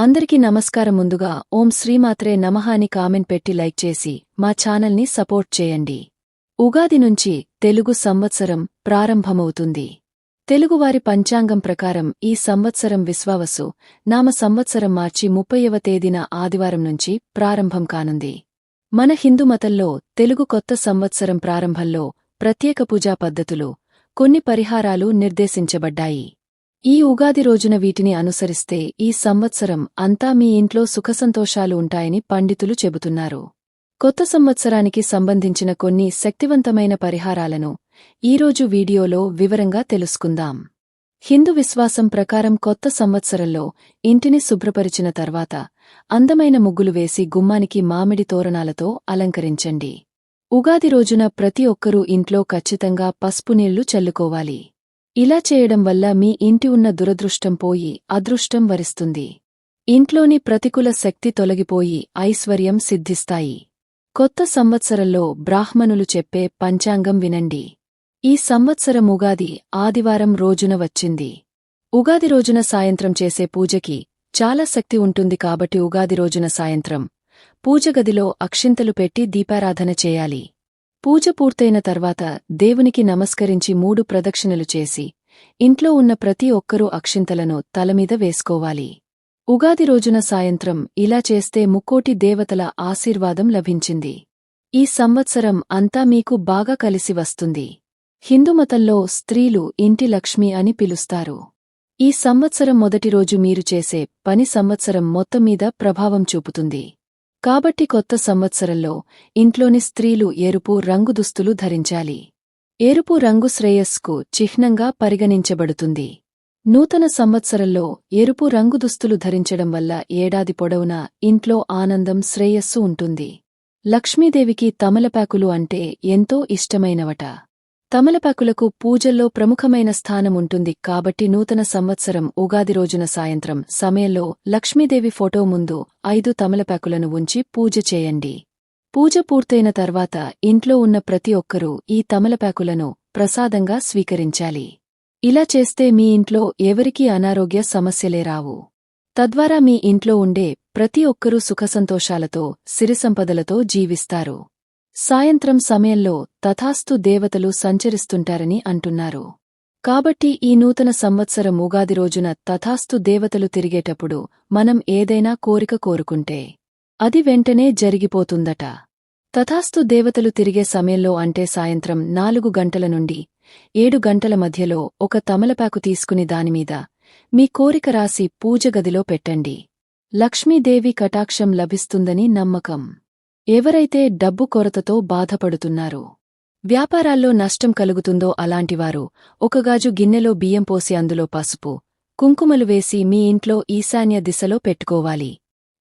అందరికీ నమస్కారం ముందుగా ఓం శ్రీమాత్రే నమః అని కామెంట్ పెట్టి లైక్ చేసి మా ఛానల్ని సపోర్ట్ చేయండి. ఉగాది నుంచి తెలుగు సంవత్సరం ప్రారంభమవుతుంది. తెలుగువారి పంచాంగం ప్రకారం ఈ సంవత్సరం విశ్వావసు నామ సంవత్సరం మార్చి ముప్పైవ తేదీన ఆదివారం నుంచి ప్రారంభం కానుంది. మన హిందుమతంలో తెలుగు కొత్త సంవత్సరం ప్రారంభంలో ప్రత్యేక పూజా పద్ధతులు కొన్ని పరిహారాలు నిర్దేశించబడ్డాయి. ఈ ఉగాది రోజున వీటిని అనుసరిస్తే ఈ సంవత్సరం అంతా మీ ఇంట్లో సుఖసంతోషాలు ఉంటాయని పండితులు చెబుతున్నారు. కొత్త సంవత్సరానికి సంబంధించిన కొన్ని శక్తివంతమైన పరిహారాలను ఈరోజు వీడియోలో వివరంగా తెలుసుకుందాం. హిందూ విశ్వాసం ప్రకారం కొత్త సంవత్సరంలో ఇంటిని శుభ్రపరిచిన తర్వాత అందమైన ముగ్గులు వేసి గుమ్మానికి మామిడి తోరణాలతో అలంకరించండి. ఉగాది రోజున ప్రతి ఒక్కరూ ఇంట్లో ఖచ్చితంగా పసుపు నీళ్ళు చల్లుకోవాలి. ఇలా చేయడం వల్ల మీ ఇంటి ఉన్న దురదృష్టం పోయి అదృష్టం వరిస్తుంది. ఇంట్లోని ప్రతికూల శక్తి తొలగిపోయి ఐశ్వర్యం సిద్ధిస్తాయి. కొత్త సంవత్సరంలో బ్రాహ్మణులు చెప్పే పంచాంగం వినండి. ఈ సంవత్సరం ఉగాది ఆదివారం రోజున వచ్చింది. ఉగాది రోజున సాయంత్రం చేసే పూజకి చాలా శక్తి ఉంటుంది కాబట్టి ఉగాది రోజున సాయంత్రం పూజగదిలో అక్షింతలు పెట్టి దీపారాధన చేయాలి. పూజ పూర్తయిన తర్వాత దేవునికి నమస్కరించి మూడు ప్రదక్షిణలు చేసి ఇంట్లో ఉన్న ప్రతి ఒక్కరూ అక్షింతలను తలమీద వేసుకోవాలి. ఉగాది రోజున సాయంత్రం ఇలా చేస్తే ముక్కోటి దేవతల ఆశీర్వాదం లభించింది. ఈ సంవత్సరం అంతా మీకు బాగా కలిసి వస్తుంది. హిందుమతంలో స్త్రీలు ఇంటి లక్ష్మి అని పిలుస్తారు. ఈ సంవత్సరం మొదటి రోజు మీరు చేసే పని సంవత్సరం మొత్తం మీద ప్రభావం చూపుతుంది. కాబట్టి కొత్త సంవత్సరంలో ఇంట్లోని స్త్రీలు ఎరుపు రంగు దుస్తులు ధరించాలి. ఎరుపు రంగు శ్రేయస్కు చిహ్నంగా పరిగణించబడుతుంది. నూతన సంవత్సరంలో ఎరుపు రంగు దుస్తులు ధరించడం వల్ల ఏడాది పొడవునా ఇంట్లో ఆనందం శ్రేయస్సు ఉంటుంది. లక్ష్మీదేవికి తమలపాకులు అంటే ఎంతో ఇష్టమైనవట. తమలపాకులకు పూజల్లో ప్రముఖమైన స్థానం ఉంటుంది కాబట్టి నూతన సంవత్సరం ఉగాది రోజున సాయంత్రం సమయంలో లక్ష్మీదేవి ఫోటో ముందు ఐదు తమలపాకులను ఉంచి పూజ చేయండి. పూజ పూర్తయిన తర్వాత ఇంట్లో ఉన్న ప్రతి ఒక్కరూ ఈ తమలపాకులను ప్రసాదంగా స్వీకరించాలి. ఇలా చేస్తే మీ ఇంట్లో ఎవరికీ అనారోగ్య సమస్యలే రావు. తద్వారా మీ ఇంట్లో ఉండే ప్రతి ఒక్కరూ సుఖసంతోషాలతో సిరిసంపదలతో జీవిస్తారు. సాయంత్రం సమయంలో తథాస్తు దేవతలు సంచరిస్తుంటారని అంటున్నారు. కాబట్టి ఈ నూతన సంవత్సర ఉగాది రోజున తథాస్తు దేవతలు తిరిగేటప్పుడు మనం ఏదైనా కోరిక కోరుకుంటే అది వెంటనే జరిగిపోతుందట. తథాస్తు దేవతలు తిరిగే సమయంలో అంటే సాయంత్రం నాలుగు గంటల నుండి ఏడు గంటల మధ్యలో ఒక తమలపాకు తీసుకుని దానిమీద మీ కోరిక రాసి పూజగదిలో పెట్టండి. లక్ష్మీదేవి కటాక్షం లభిస్తుందని నమ్మకం. ఎవరైతే డబ్బు కొరతతో బాధపడుతున్నారో వ్యాపారాల్లో నష్టం కలుగుతుందో అలాంటివారు ఒకగాజు గిన్నెలో బియ్యం పోసి అందులో పసుపు కుంకుమలు వేసి మీ ఇంట్లో ఈశాన్య దిశలో పెట్టుకోవాలి.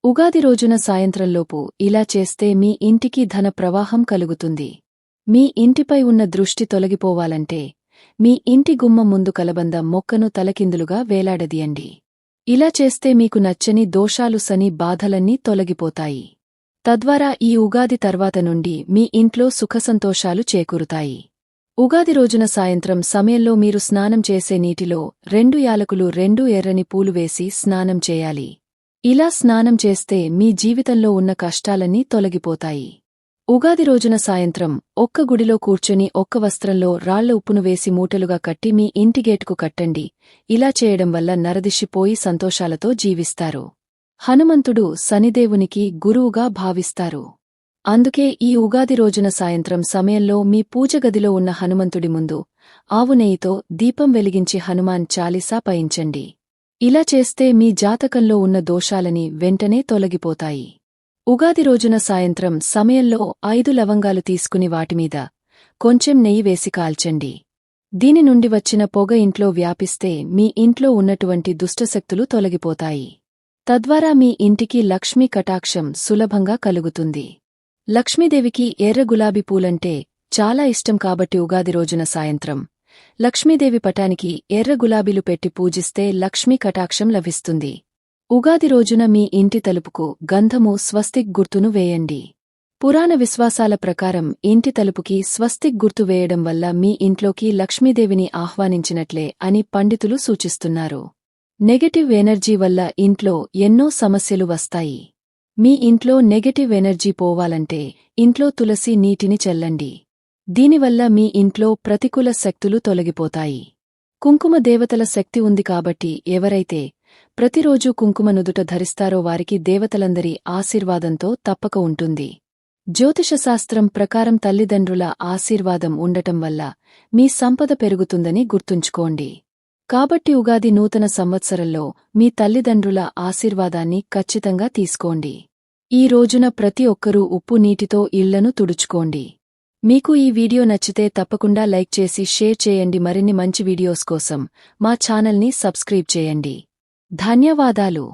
ఉగాది రోజున సాయంత్రంలోపు ఇలా చేస్తే మీ ఇంటికి ధన ప్రవాహం కలుగుతుంది. మీ ఇంటిపై ఉన్న దృష్టి తొలగిపోవాలంటే మీ ఇంటి గుమ్మం ముందు కలబంద మొక్కను తలకిందులుగా వేలాడదీయండి. ఇలా చేస్తే మీకు నచ్చని దోషాలు సని బాధలన్నీ తొలగిపోతాయి. తద్వారా ఈ ఉగాది తర్వాత నుండి మీ ఇంట్లో సుఖసంతోషాలు చేకూరుతాయి. ఉగాది రోజున సాయంత్రం సమయంలో మీరు స్నానం చేసే నీటిలో రెండు యాలకులు రెండు ఎర్రని పూలు వేసి స్నానం చేయాలి. ఇలా స్నానం చేస్తే మీ జీవితంలో ఉన్న కష్టాలన్నీ తొలగిపోతాయి. ఉగాది రోజున సాయంత్రం ఒక్క గుడిలో కూర్చొని ఒక్క వస్త్రంలో రాళ్ళ ఉప్పును వేసి మూటలుగా కట్టి మీ ఇంటిగేటుకు కట్టండి. ఇలా చేయడం వల్ల నరదిషిపోయి సంతోషాలతో జీవిస్తారు. హనుమంతుడు శనిదేవునికి గురువుగా భావిస్తారు. అందుకే ఈ ఉగాది రోజున సాయంత్రం సమయంలో మీ పూజగదిలో ఉన్న హనుమంతుడి ముందు ఆవు నెయ్యితో దీపం వెలిగించి హనుమాన్ చాలీసా పయించండి. ఇలా చేస్తే మీ జాతకంలో ఉన్న దోషాలని వెంటనే తొలగిపోతాయి. ఉగాది రోజున సాయంత్రం సమయంలో ఐదు లవంగాలు తీసుకుని వాటిమీద కొంచెం నెయ్యి వేసి కాల్చండి. దీని నుండి వచ్చిన పొగ ఇంట్లో వ్యాపిస్తే మీ ఇంట్లో ఉన్నటువంటి దుష్టశక్తులు తొలగిపోతాయి. తద్వారా మీ ఇంటికి లక్ష్మీ కటాక్షం సులభంగా కలుగుతుంది. లక్ష్మీదేవికి ఎర్ర గులాబీ పూలంటే చాలా ఇష్టం కాబట్టి ఉగాది రోజున సాయంత్రం లక్ష్మీదేవి పటానికి ఎర్ర గులాబీలు పెట్టి పూజిస్తే లక్ష్మీ కటాక్షం లభిస్తుంది. ఉగాది రోజున మీ ఇంటి తలుపుకు గంధము స్వస్తిక్ గుర్తును వేయండి. పురాణ విశ్వాసాల ప్రకారం ఇంటి తలుపుకి స్వస్తిక్ గుర్తు వేయడం వల్ల మీ ఇంట్లోకి లక్ష్మీదేవిని ఆహ్వానించినట్లే అని పండితులు సూచిస్తున్నారు. నెగటివ్ ఎనర్జీ వల్ల ఇంట్లో ఎన్నో సమస్యలు వస్తాయి. మీ ఇంట్లో నెగటివ్ ఎనర్జీ పోవాలంటే ఇంట్లో తులసి నీటిని చల్లండి. దీనివల్ల మీ ఇంట్లో ప్రతికూల శక్తులు తొలగిపోతాయి. కుంకుమ దేవతల శక్తి ఉంది కాబట్టి ఎవరైతే ప్రతిరోజూ కుంకుమ నుదుట ధరిస్తారో వారికి దేవతలందరి ఆశీర్వాదంతో తప్పక ఉంటుంది. జ్యోతిషశాస్త్రం ప్రకారం తల్లిదండ్రుల ఆశీర్వాదం ఉండటం వల్ల మీ సంపద పెరుగుతుందని గుర్తుంచుకోండి. కాబట్టి ఉగాది నూతన సంవత్సరంలో మీ తల్లిదండ్రుల ఆశీర్వాదాన్ని ఖచ్చితంగా తీసుకోండి. ఈ రోజున ప్రతి ఒక్కరూ ఉప్పు నీటితో ఇళ్ళను తుడుచుకోండి. మీకు ఈ వీడియో నచ్చితే తప్పకుండా లైక్ చేసి షేర్ చేయండి. మరిన్ని మంచి వీడియోస్ కోసం మా ఛానల్ని సబ్స్క్రైబ్ చేయండి. ధన్యవాదాలు.